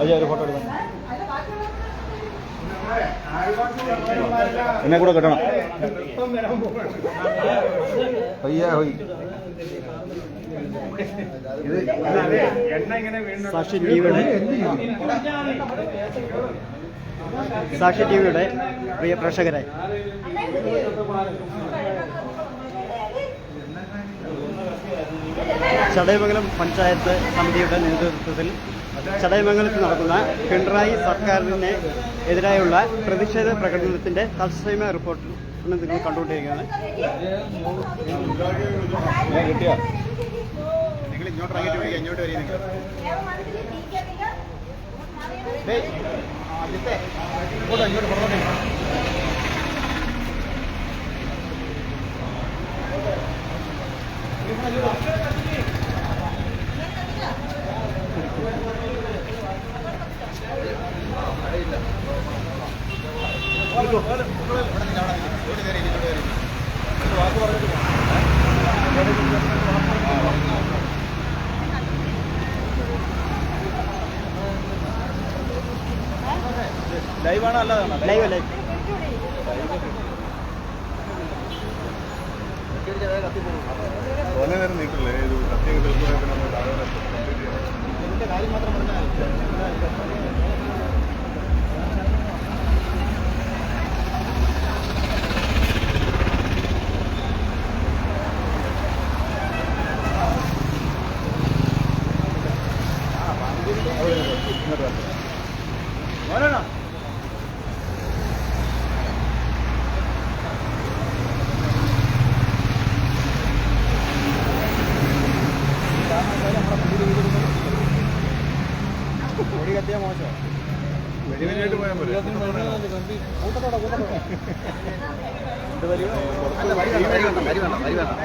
അജയ് ഒരു ഫോട്ടോ എടുക്കണം എന്നെ കൂടെ കിട്ടണം. പയ്യ ഹോയ്. സാക്ഷി ടി വിയുടെ സാക്ഷി ടി വിയുടെ പ്രിയ പ്രേക്ഷകരെ. ചടയമംഗലം പഞ്ചായത്ത് സമിതിയുടെ നേതൃത്വത്തിൽ ചടയമംഗലത്ത് നടക്കുന്ന പിണറായി സർക്കാരിനെ എതിരായുള്ള പ്രതിഷേധ പ്രകടനത്തിന്റെ തത്സമയ റിപ്പോർട്ട് നിങ്ങൾ കണ്ടുകൊണ്ടിരിക്കുകയാണ്. നിങ്ങൾ ഇങ്ങോട്ട് ഇറങ്ങിയിട്ട് ഇങ്ങോട്ട് വരിക നിങ്ങൾ. ഇങ്ങോട്ട് ഇങ്ങോട്ട് പുറത്തോട്ട് ഇങ്ങ്. ഇവിടെ ലൈവാണോ അല്ലാതാണോ ലൈവ് ലൈവ്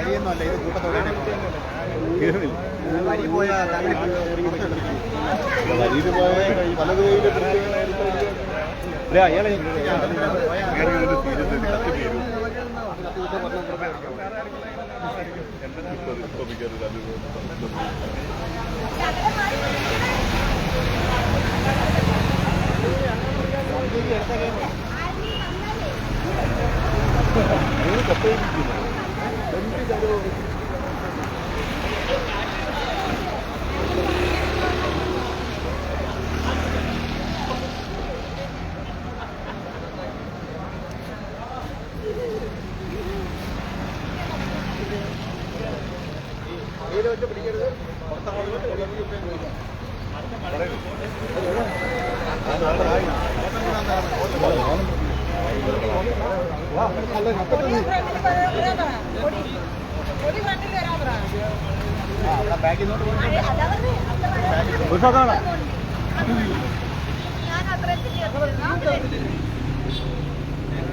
അരിയൊന്നുമല്ല ഇത് കൂട്ടത്തോടെ വരി പോയ വരിയിൽ പോയ പലത് അയാളെ Muito obrigado.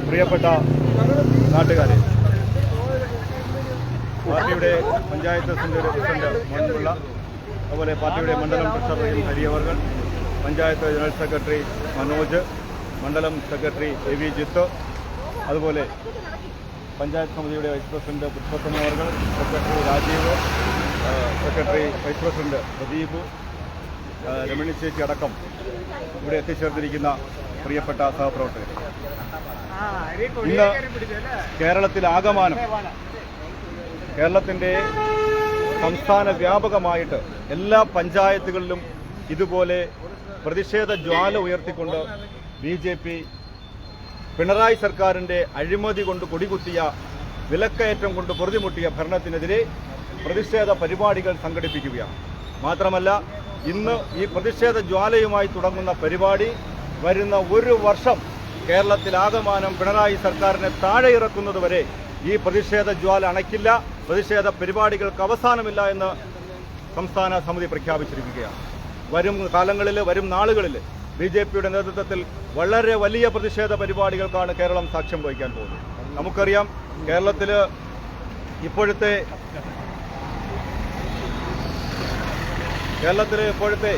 പ്രിയപ്പെട്ട നാട്ടുകാരെ പാർട്ടിയുടെ പഞ്ചായത്ത് പ്രസിഡന്റ് മോഹൻപിള്ള അതുപോലെ പാർട്ടിയുടെ മണ്ഡലം പ്രസിഡന്റ് ഹരിയവർഗൻ പഞ്ചായത്ത് ജനറൽ സെക്രട്ടറി മനോജ് മണ്ഡലം സെക്രട്ടറി എ വി ജിത്ത് അതുപോലെ പഞ്ചായത്ത് സമിതിയുടെ vice president പുരുഷോത്തമവർകൾ secretary Rajeev secretary vice president Pradeep Ramani ചേച്ചി അടക്കം ഇവിടെ എത്തിച്ചേർന്നിരിക്കുന്ന പ്രിയപ്പെട്ട സഹപ്രവർത്തകർ. ഇന്ന് കേരളത്തിൽ ആകമാനം കേരളത്തിന്റെ സംസ്ഥാന വ്യാപകമായിട്ട് എല്ലാ പഞ്ചായത്തുകളിലും ഇതുപോലെ പ്രതിഷേധ ജ്വാല ഉയർത്തിക്കൊണ്ട് ബി ജെ പി പിണറായി സർക്കാരിന്റെ അഴിമതി കൊണ്ട് കൊടികുത്തിയ വിലക്കയറ്റം കൊണ്ട് പൊറുതിമുട്ടിയ ഭരണത്തിനെതിരെ പ്രതിഷേധ പരിപാടികൾ സംഘടിപ്പിക്കുകയാണ്. മാത്രമല്ല ഇന്ന് ഈ പ്രതിഷേധ ജ്വാലയുമായി തുടങ്ങുന്ന പരിപാടി വരുന്ന ഒരു വർഷം കേരളത്തിലാകമാനം പിണറായി സർക്കാരിനെ താഴെ ഇറക്കുന്നതുവരെ ഈ പ്രതിഷേധ ജ്വാല അണയ്ക്കില്ല പ്രതിഷേധ പരിപാടികൾക്ക് അവസാനമില്ല എന്ന് സംസ്ഥാന സമിതി പ്രഖ്യാപിച്ചിരിക്കുകയാണ്. വരും കാലങ്ങളിൽ വരും നാളുകളിൽ ബി ജെ പിയുടെ നേതൃത്വത്തിൽ വളരെ വലിയ പ്രതിഷേധ പരിപാടികൾക്കാണ് കേരളം സാക്ഷ്യം വഹിക്കാൻ പോകുന്നത്. നമുക്കറിയാം കേരളത്തിൽ ഇപ്പോഴത്തെ കേരളത്തിലെ ഇപ്പോഴത്തെ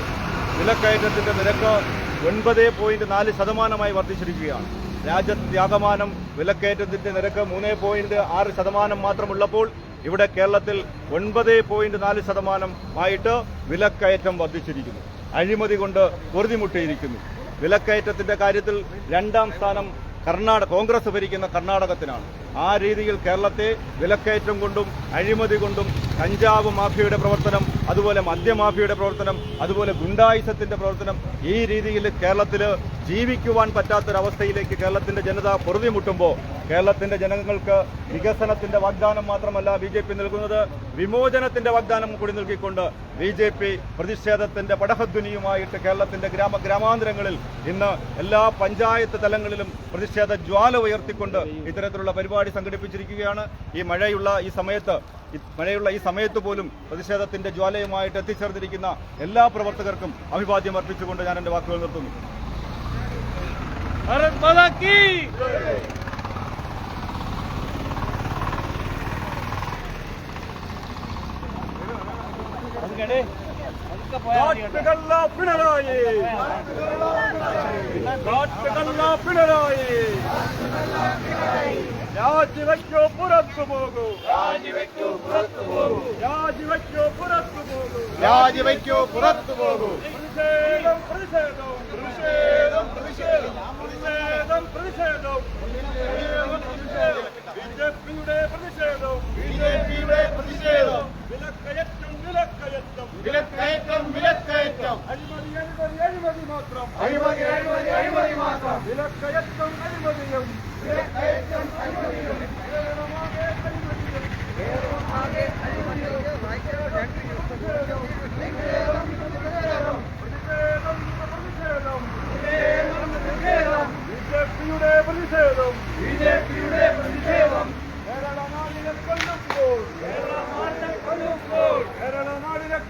വിലക്കയറ്റത്തിന്റെ നിരക്ക് ഒൻപത് പോയിന്റ് നാല് ശതമാനമായി വർദ്ധിച്ചിരിക്കുകയാണ്. രാജ്യത്യാഗമാനം വിലക്കയറ്റത്തിന്റെ നിരക്ക് മൂന്ന് പോയിന്റ് ആറ് ശതമാനം മാത്രമുള്ളപ്പോൾ ഇവിടെ കേരളത്തിൽ ഒൻപത് പോയിന്റ് നാല് ശതമാനം ആയിട്ട് വിലക്കയറ്റം വർദ്ധിച്ചിരിക്കുന്നു. അഴിമതി കൊണ്ട് പൊറുതിമുട്ടിയിരിക്കുന്നു. വിലക്കയറ്റത്തിന്റെ കാര്യത്തിൽ രണ്ടാം സ്ഥാനം കർണാടക കോൺഗ്രസ് ഭരിക്കുന്ന കർണാടകത്തിനാണ്. ആ രീതിയിൽ കേരളത്തെ വിലക്കയറ്റം കൊണ്ടും അഴിമതി കൊണ്ടും കഞ്ചാവ് മാഫിയയുടെ പ്രവർത്തനം അതുപോലെ മദ്യമാഫിയയുടെ പ്രവർത്തനം അതുപോലെ ഗുണ്ടായുസത്തിന്റെ പ്രവർത്തനം ഈ രീതിയിൽ കേരളത്തിൽ ജീവിക്കുവാൻ പറ്റാത്തൊരവസ്ഥയിലേക്ക് കേരളത്തിന്റെ ജനത പൊറുതിമുട്ടുമ്പോൾ കേരളത്തിന്റെ ജനങ്ങൾക്ക് വികസനത്തിന്റെ വാഗ്ദാനം മാത്രമല്ല ബി ജെ പി നൽകുന്നത്. വിമോചനത്തിന്റെ വാഗ്ദാനം കൂടി നൽകിക്കൊണ്ട് ബി ജെ പി പ്രതിഷേധത്തിന്റെ പടഹധ്വനിയുമായിട്ട് കേരളത്തിന്റെ ഗ്രാമ ഗ്രാമാന്തരങ്ങളിൽ ഇന്ന് എല്ലാ പഞ്ചായത്ത് തലങ്ങളിലും പ്രതിഷേധ ജ്വാല ഉയർത്തിക്കൊണ്ട് ഇത്തരത്തിലുള്ള പരിപാടി സംഘടിപ്പിച്ചിരിക്കുകയാണ്. ഈ മഴയുള്ള ഈ സമയത്ത് മഴയുള്ള ഈ സമയത്ത് പോലും പ്രതിഷേധത്തിന്റെ ജ്വാലയുമായിട്ട് എത്തിച്ചേർന്നിരിക്കുന്ന എല്ലാ പ്രവർത്തകർക്കും അഭിവാദ്യം അർപ്പിച്ചുകൊണ്ട് ഞാൻ എന്റെ വാക്കുകൾ നിർത്തുന്നു. പിണറായി. പിണറായി. రాజివక్యో పురత్తుబోగు రాజివక్యో పురత్తుబోగు రాజివక్యో పురత్తుబోగు రాజివక్యో పురత్తుబోగు ప్రతిషేధం ప్రతిషేధం ప్రతిషేధం ప్రతిషేధం ప్రతిషేధం ప్రతిషేధం బిజెపిയുടെ പ്രതിഷേധം ബിജെപിയുടെ പ്രതിഷേധം വിലക്കയറ്റം വിലക്കയറ്റം വിലക്കയറ്റം വില மாத்திரம் அனுமதி அனுமதி அனுமதி மாத்திரம் அனுமதி அனுமதி அனுமதி மாத்திரம் விலக்கயத்தம் அனுமதியும் விலக்கயத்தம் அனுமதியும் வேகமாக அனுமதியும் வேகமாக அனுமதியும் பிஜேபியுடைய பிரதிஷேதம் பிஜேபியுடைய பிரதிஷேதம் கேரள மாநிலம் கொல்லும் போல் கேரள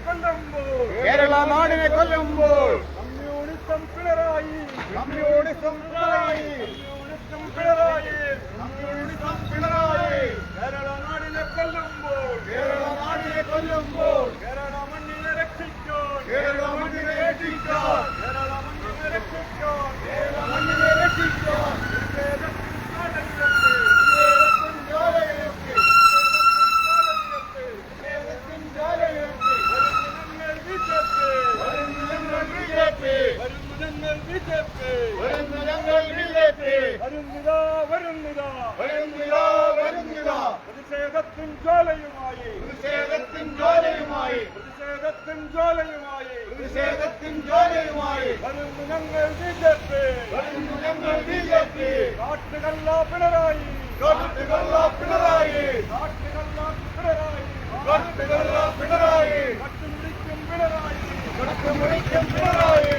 കൊല്ലുമ്പോൾ കേരള നാടിനെ കൊല്ലുമ്പോൾ communism Pinarayi. Communism Pinarayi. Communism Pinarayi. Communism Pinarayi. Kerala നാടിനെ കൊല്ലുമ്പോൾ കേരള നാടിനെ കൊല്ലുമ്പോൾ பினராயி முடிக்கும் பினராயி முடிக்கும் பினராயி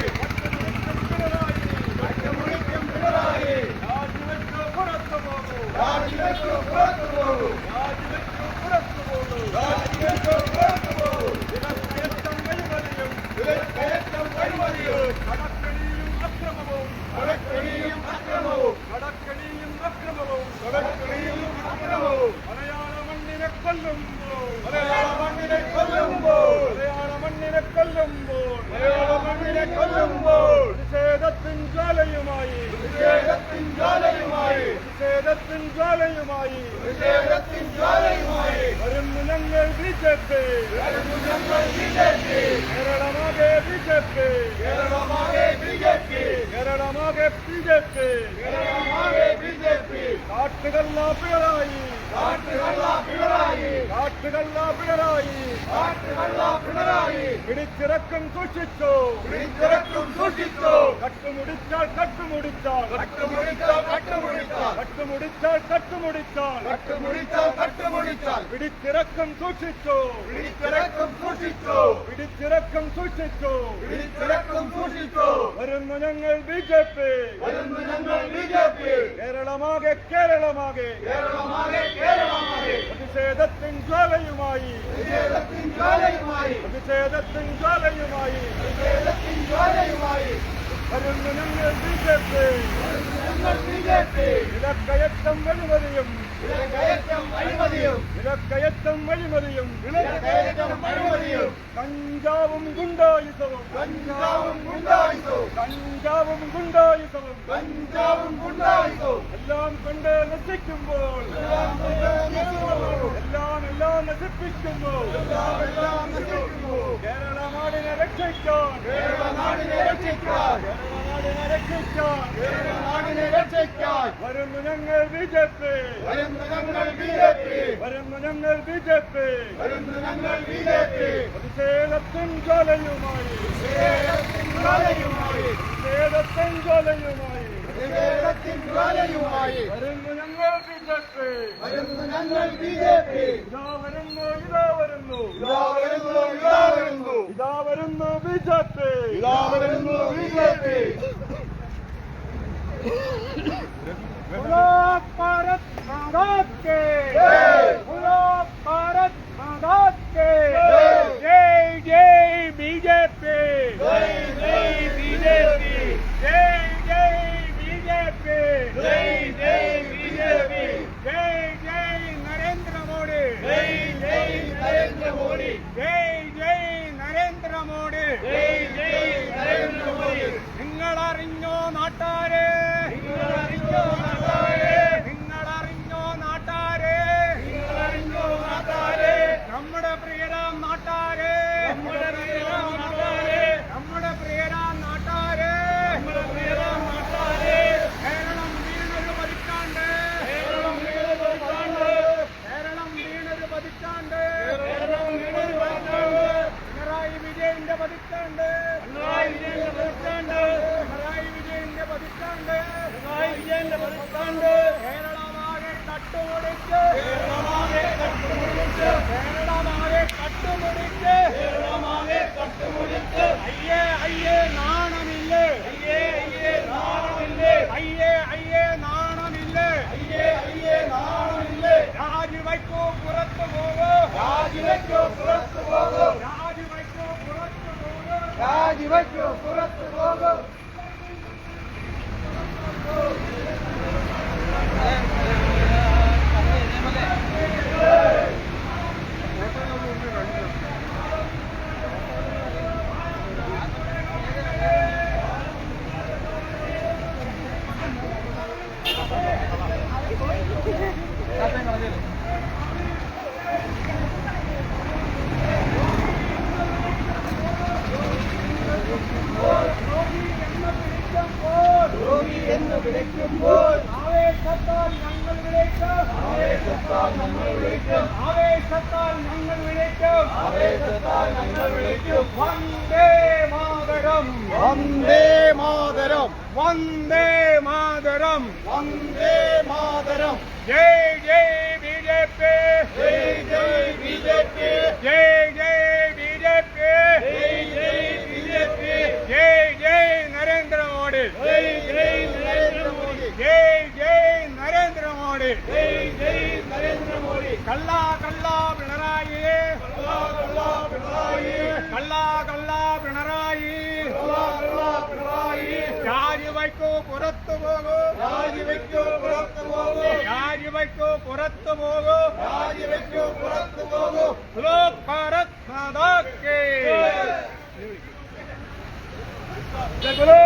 முடிக்கும் பினராயி ராஜுவெற்று புறத்து போகும் ராஜுவெற்று புறத்து போகும் ராஜுவெற்று புறத்து போகும் ராஜுவெற்று വിജയത്തിൻ ജ്വാലയുമായി. വിജയത്തിൻ ജ്വാലയുമായി. വരും മുനങ്ങൾ ബിജെപി. വരും മുനങ്ങൾ ബിജെപി. കേരളമാകെ ബിജെപി. കേരളമാകെ ബിജെപി. കേരളമാകെ ബിജെപി. കേരളമാകെ ബിജെപി. കാട്ടുകല്ല പിണറായി. കേരളമാകെ ബി ജെ പി കാട്ടുകള്ള പിണറായി കാട്ടുകള്ള പിണറായി കാട്ടുകള്ള പിണറായി കാട്ടുകള്ള പിണറായി പിടിച്ചിറക്കം സൂക്ഷിച്ചു പിടിച്ചിറക്കും സൂക്ഷിച്ചു കട്ടുമുടിച്ചാൽ കട്ടുമുടിച്ചാൽ കട്ടുമുടിച്ചാൽ കട്ടുമുടിച്ചാൽ കട്ടുമുടിച്ചാൽ കട്ടുമുടിച്ചാൽ കട്ടുമുടിച്ചാൽ കട്ടുമുടിച്ചാൽ പിടിച്ചിറക്കം സൂക്ഷിച്ചു പിടിച്ചിറക്കും സൂക്ഷിച്ചു. പിടിച്ചിറക്കം സൂക്ഷിച്ചു. പിടിച്ചിറക്കും സൂക്ഷിച്ചു. വരുന്നു ഞങ്ങൾ ബി ജെ പി. വരുന്നു ഞങ്ങൾ ബി ജെ പി. കേരളമാകെ കേരളമാകെ. കേരളമാകെ കേരളമാകെ. പ്രതിഷേധത്തിൻ ജ്വാലയുമായി. പ്രതിഷേധത്തിൻ ജ്വാലയുമായി. പ്രതിഷേധത്തിൻ ജ്വാലയുമായി. പ്രതിഷേധത്തിൻ ജ്വാലയുമായി. വരുന്നു ഞങ്ങൾ ബി ജെ പി. ഞങ്ങൾ ബി ജെ പി. വിലക്കയറ്റം അഴിമതിയും വിലക്കയറ്റം വഴിമതിയും കഞ്ചാവും ഗുണ്ടായുധവും കഞ്ചാവും ഗുണ്ടായുധവും കഞ്ചാവും ഗുണ്ടായുസവും കഞ്ചാവും ഗുണ്ടായുസവും എല്ലാം കണ്ട് നശിക്കുമ്പോൾ എല്ലാം എല്ലാം നശിപ്പിക്കുമ്പോൾ കേരള നാടിനെ രക്ഷിക്കാം കേരള നാടിനെ രക്ഷിക്കാം കേരള നാടിനെ രക്ഷിക്കാം കേരള നാടിനെ രക്ഷിക്കാൻ വരുന്നു ഞങ്ങൾ ബി ജെ പി വരുന്നു ഞങ്ങൾ ബി ജെ പി വരുന്നു ഞങ്ങൾ ബി ജെ പി വരുന്നു ഞങ്ങൾ ബി ജെ പി പ്രതിഷേധത്തിൻ ജ്വലയുമായി. പ്രതിഷേധത്തിൻ ജ്വാലയുമായി. പ്രതിഷേധത്തിൻ ജ്വലയുമായി. പ്രതിഷേധത്തിൻ ജ്വലയുമായി. വരുന്നു ഞങ്ങൾ ബി ജെ പി വരുന്നു ഞങ്ങൾ ബി ജെ പി ഇതാ വരുന്നു ഇതാ വരുന്നു. ഇതാ വരുന്നു ഇതാ വരുന്നു. ഇതാ വരുന്നു ബി ജെ പി ഇതാ വരുന്നു B J P Thank you. கிடைக்கும் போல் ஆவேசத்தால் நாங்கள் விளைத்தோம் ஆவேசத்தால் நாங்கள் விளைத்தோம் ஆவேசத்தால் நாங்கள் விளைத்தோம் ஆவேசத்தால் நாங்கள் விளைத்தோம் வந்தே மாதரம் வந்தே மாதரம் வந்தே மாதரம் வந்தே மாதரம் ஜெய் ஜெய் பிஜேபி ஜெய் ஜெய் பிஜேபி ஜெய் ஜெய் பிஜேபி ஜெய் ஜெய் பிஜேபி ஜெய் ஜெய் நரேந்திர மோடி ஜெய் ஜெய் ஜெய் ஜெய் நரேந்திர மோடி. ஜெய் ஜெய் நரேந்திர மோடி. கல்லா கல்லா பிணராயி கல்லா கல்லா பிணராயி கல்லா கல்லா பிணராயி கல்லா கல்லா பிணராயி யாரி வைக்கோ புறத்து போகோ. யாரி வைக்கோ புறத்து போகோ. யாரி வைக்கோ புறத்து போகோ. யாரி வைக்கோ புறத்து போகோ. பாரத் மாதா குரு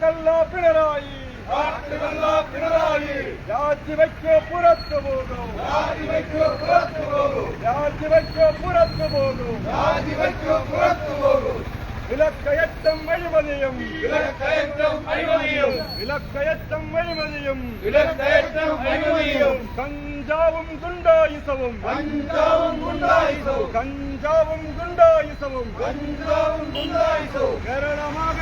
வாழ்த்துகள்ல பினராயி வாழ்த்துகள்ல பினராயி யாத்தி வைக்க புறத்து போகும். யாத்தி வைக்க புறத்து போகும். யாத்தி வைக்க புறத்து போகும். யாத்தி வைக்க புறத்து போகும். விலக்கயற்றம் அழிவதையும் விலக்கயற்றம் அழிவதையும் விலக்கயற்றம் அழிவதையும் விலக்கயற்றம் அழிவதையும் கஞ்சாவும் குண்டாயுசவும். கஞ்சாவும் குண்டாயுசவும். கஞ்சாவும் குண்டாயுசவும். கஞ்சாவும் குண்டாயுசவும். கரணமாக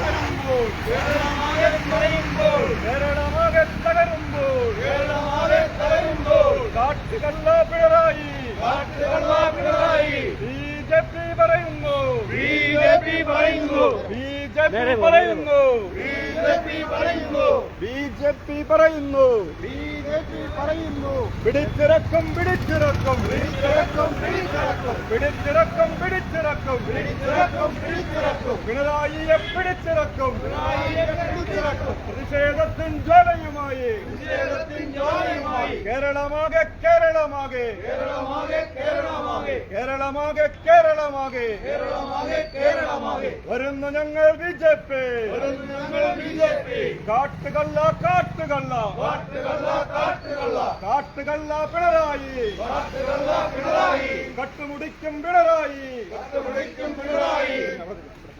തകരുമ്പോൾ കേരളമാകെ തകരുമ്പോൾ കേരളമാകെ തകരുമ്പോൾ കേരളമാകെ തകരുമ്പോൾ കാട്ടുകള്ള പിണറായി കാട്ടുകള്ള പിണറായി ബി ജെ പി പറയുന്നു ബി ജെ പി പറയുന്നു. ബി ജെ പി പറയുന്നു ബി ജെ പി പറയുന്നു ബി ജെ പി പറയുന്നു ബി പറയുന്നു. പിടിച്ചിറക്കും പിടിച്ചിറക്കും. പിടിച്ചിറക്കും പിടിച്ചിറക്കും. പിടിച്ചിറക്കും പിടിച്ചിറക്കും. പിടിച്ചിറക്കും പിടിച്ചിറക്കും. പിണറായിയെ പിടിച്ചിറക്കും. പിണറായിയെ പിടിച്ചിറക്കും. പ്രതിഷേധത്തിൻ ജ്വലയുമായി. പ്രതിഷേധത്തിൻ ജ്വാലയുമായി. കേരളമാകെ കേരളമാകെ. കേരളമാകെ കേരളമാകെ. കേരളമാകെ കേരളമാകെ. കേരളമാകെ കേരളമാകെ. വരുന്നു ഞങ്ങൾ ബി ജെ പി. കാട്ടുകള്ള കാട്ടുകള്ള. കാട്ടുകള്ള காட்டுகல்லா பிணராயி. கட்டு முடிக்கும் பிணராயி. கட்டு முடிக்கும் பிணராயி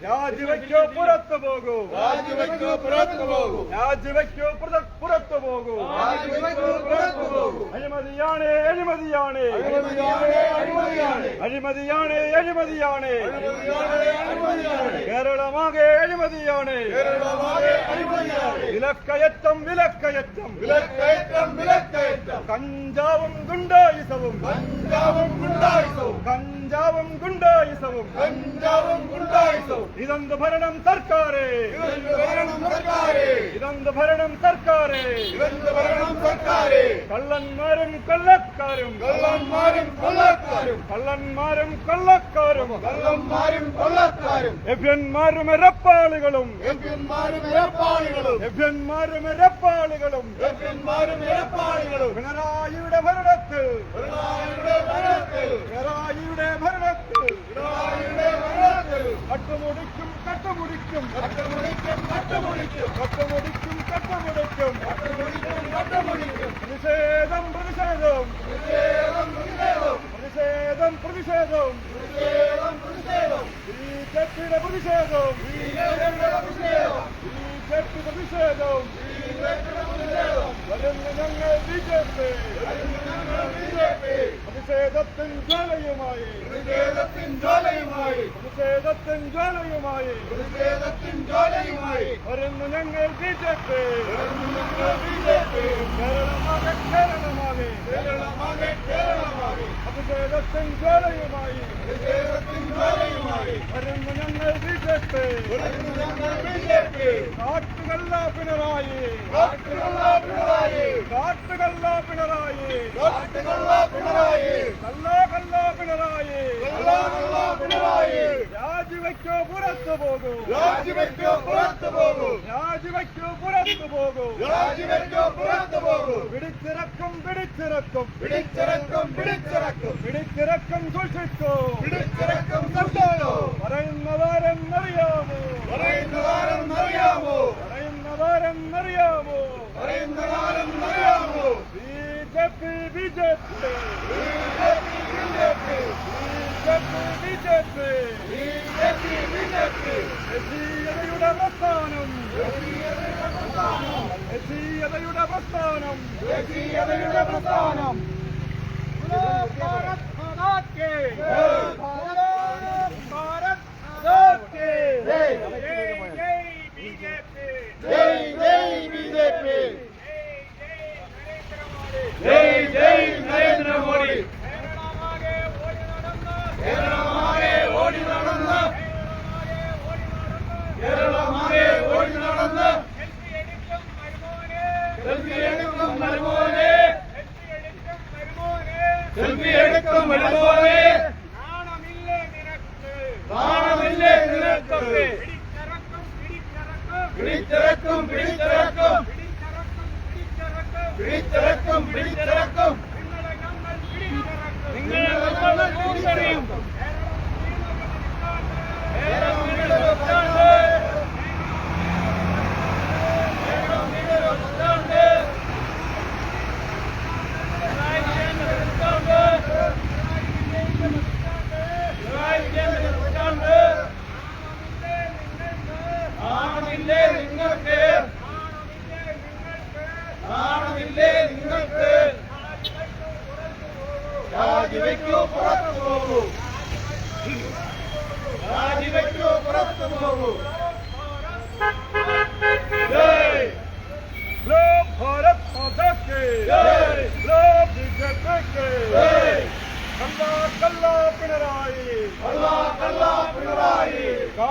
രാജിവയ്ക്കോ പുറത്തു പോകൂ രാജിവയ്ക്കോ പുറത്തു പോകൂ രാജിവയ്ക്കോ പുറത്തു പോകൂ രാജിവയ്ക്കോ പുറത്തു പോകൂ അഴിമതിയാണ് അഴിമതിയാണ് അഴിമതിയാണ് അഴിമതിയാണ് കേരളമാകെ അഴിമതിയാണ് വിലക്കയറ്റം വിലക്കയറ്റം വിലക്കയറ്റം വിലക്കയറ്റം കഞ്ചാവും ഗുണ്ടായുസവും കഞ്ചാവും ഗുണ്ടായുസവും കഞ്ചാവും ഗുണ്ടായുസവും കഞ്ചാവും ഗുണ്ടായുസവും ಇದೊಂದು ഭരണം ಸರ್ಕಾರೇ ಇದೊಂದು ಭರಣಂ ಸರ್ಕಾರೇ കള്ളന്മാരും കൊള്ളക്കാരും. കള്ളന്മാരും കൊള്ളക്കാരും. കള്ളന്മാരും കൊള്ളക്കാരും. കള്ളന്മാരും കൊള്ളക്കാരും. എഭ്യന്മാരും എരപ്പാളികളും എഭ്യന്മാരും എരപ്പാളികളും എഭ്യന്മാരും എരപ്പാളികളും എഭ്യന്മാരും എരപ്പാളികളും പിണറായിയുടെ ഭരണത്തിൽ. പിണറായിയുടെ ഭരണത്തിൽ. പിണറായിയുടെ ഭരണത്തിൽ. പിണറായിയുടെ കട്ടുമുടിക്കും കട്ടുമുടിക്കും. കട്ടുമുടിക്കും കട്ടുമുടിക്കും കട്ടുമുടിക്കും കട്ടുമുടിക്കും കട്ടുമുടിക്കും കട്ടുമുടിക്കും പ്രതിഷേധം പ്രതിഷേധം പ്രതിഷേധം. പ്രതിഷേധം പ്രതിഷേധം. പ്രതിഷേധം പ്രതിഷേധം. ബി ജെ പിയുടെ പ്രതിഷേധം. ബി ജെ പി പ്രതിഷേധം. വരുന്നു ഞങ്ങൾ ബി ജെ പി. പ്രതിഷേധത്തിൻ ജ്വാലയുമായി. പ്രതിഷേധത്തിൻ ജ്വാലയുമായി. പ്രതിഷേധത്തിൻ ജ്വാലയുമായി. പ്രതിഷേധത്തിൻ ജ്വാലയുമായി. വരുന്നു ഞങ്ങൾ ബി ജെ പി. ഞങ്ങൾ ബിജെപി കേരളമാകെ കേരളമാകെ. കേരളമാകെ കേരളമാകെ. പ്രതിഷേധത്തിൻ ജ്വാലയുമായി പ്രതിഷേധത്തിൻ ജ്വാലയുമായി വരുന്ന ഞങ്ങൾ ബി ജെ പി. വരുന്ന ഞങ്ങൾ പിണറായി. കാട്ടുകള്ള പിണറായി. കാട്ടുകള്ള പിണറായി കാട്ടുകള്ള പിണറായി. കള്ള കള്ള പിണറായി കള്ള കള്ള പിണറായി രാജിവയ്ക്കോ പുറത്തു പോകും രാജിവയ്ക്കോ പുറത്തു പോകും. പോകും പിടിച്ചിറക്കും പിടിച്ചിറക്കും. പിടിച്ചിറക്കും പിടിച്ചിറക്കും. പിടിച്ചിറക്കും സൂക്ഷിച്ചു പിടിച്ചിറക്കും സൂക്ഷിച്ചു പറയുന്നതാരെന്നറിയാമോ? പറയുന്നതാരെന്നറിയാമോ? പറയുന്നതാരെന്നറിയാമോ? പറയുന്നതാരെന്നറിയാമോ? B J P B J P. BJP BJP BJP ബിജെപിയുടെ അവസാനം. ദേശീയതയുടെ പ്രസ്ഥാനം. ദേശീയതയുടെ പ്രസ്ഥാനം. ഭാരത്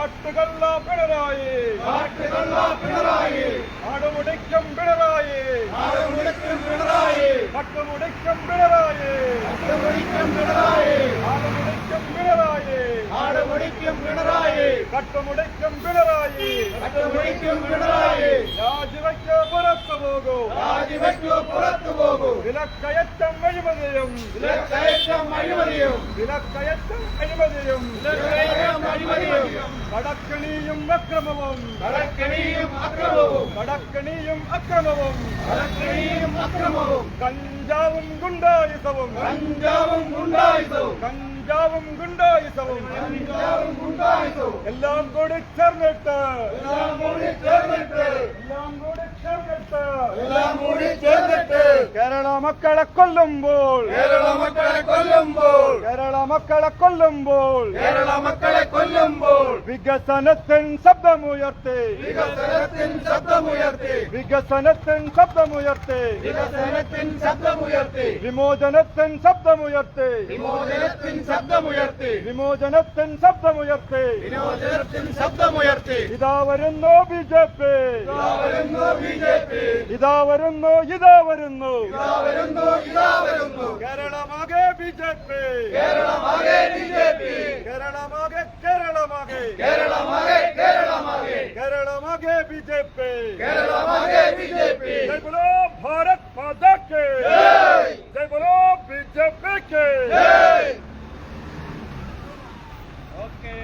കാട്ടുകല്ല പിണറായി. കാട്ടുകള്ള പിണറായി. നാടുമുടിക്കും പിണറായി. നാടുമുടിക്കും പിണറായി. കട്ടുമുടിക്കും പിണറായി. കട്ടുമുടിക്കും പിണറായി. നാടുമുടിക്കും പിണറായി. നാടുമുടിക്കും പിണറായി. കട്ടുമുടിക്കും പിണറായി. കട്ടുമുടിക്കും പിണറായി. രാജിവെക്ക് പുറത്തു പോകൂ. രാജിവെക്കൂ പുറത്തു പോകൂ. വിലക്കയറ്റം അഴിമതിയും. വിലക്കയറ്റം അഴിമതിയും. വിലക്കയറ്റം അഴിമതിയും. വിലക്കയറ്റം അഴിമതിയും കടക്കണിയും അക്രമവും. കടക്കണിയും അക്രമവും. കടക്കണിയും അക്രമവും. കടക്കണിയും അക്രമവും. കഞ്ചാവും ഗുണ്ടായുധവും കഞ്ചാവും ഗുണ്ടായുധവും കഞ്ചാവും ഗുണ്ടായുധവും കഞ്ചാവും ഗുണ്ടായുധവും എല്ലാം കൂടി ചേർന്നിട്ട്. എല്ലാം കൂടി ചേർന്നിട്ട്. എല്ലാം കൂടി ചേർന്നിട്ട് എല്ലാം കൂടി ചേർന്നിട്ട് കേരള മക്കളെ കൊല്ലുമ്പോൾ കേരള മക്കളെ കൊല്ലുമ്പോൾ കേരള മക്കളെ കൊല്ലുമ്പോൾ കേരള മക്കളെ കൊല്ലുമ്പോൾ വികസനത്തിൻ ശബ്ദമുയർത്തി വികസനത്തിൻ ശബ്ദമുയർത്തി വികസനത്തിൻ ശബ്ദമുയർത്തി വികസനത്തിൻ ശബ്ദമുയർത്തി വിമോചനത്തിൻ ശബ്ദമുയർത്തി വിമോചനത്തിൻ ശബ്ദമുയർത്തി വിമോചനത്തിൻ ശബ്ദമുയർത്തി വിമോചനത്തിൻ ശബ്ദമുയർത്തി ഇതാ വരുന്നു ബി ജെ പി ഇതാ വരുന്നു ബി ജെ പി ഇതാ വരുന്നു ഇതാ വരുന്നു. ജയ് ഭാരത് ജയ്. B J P okay.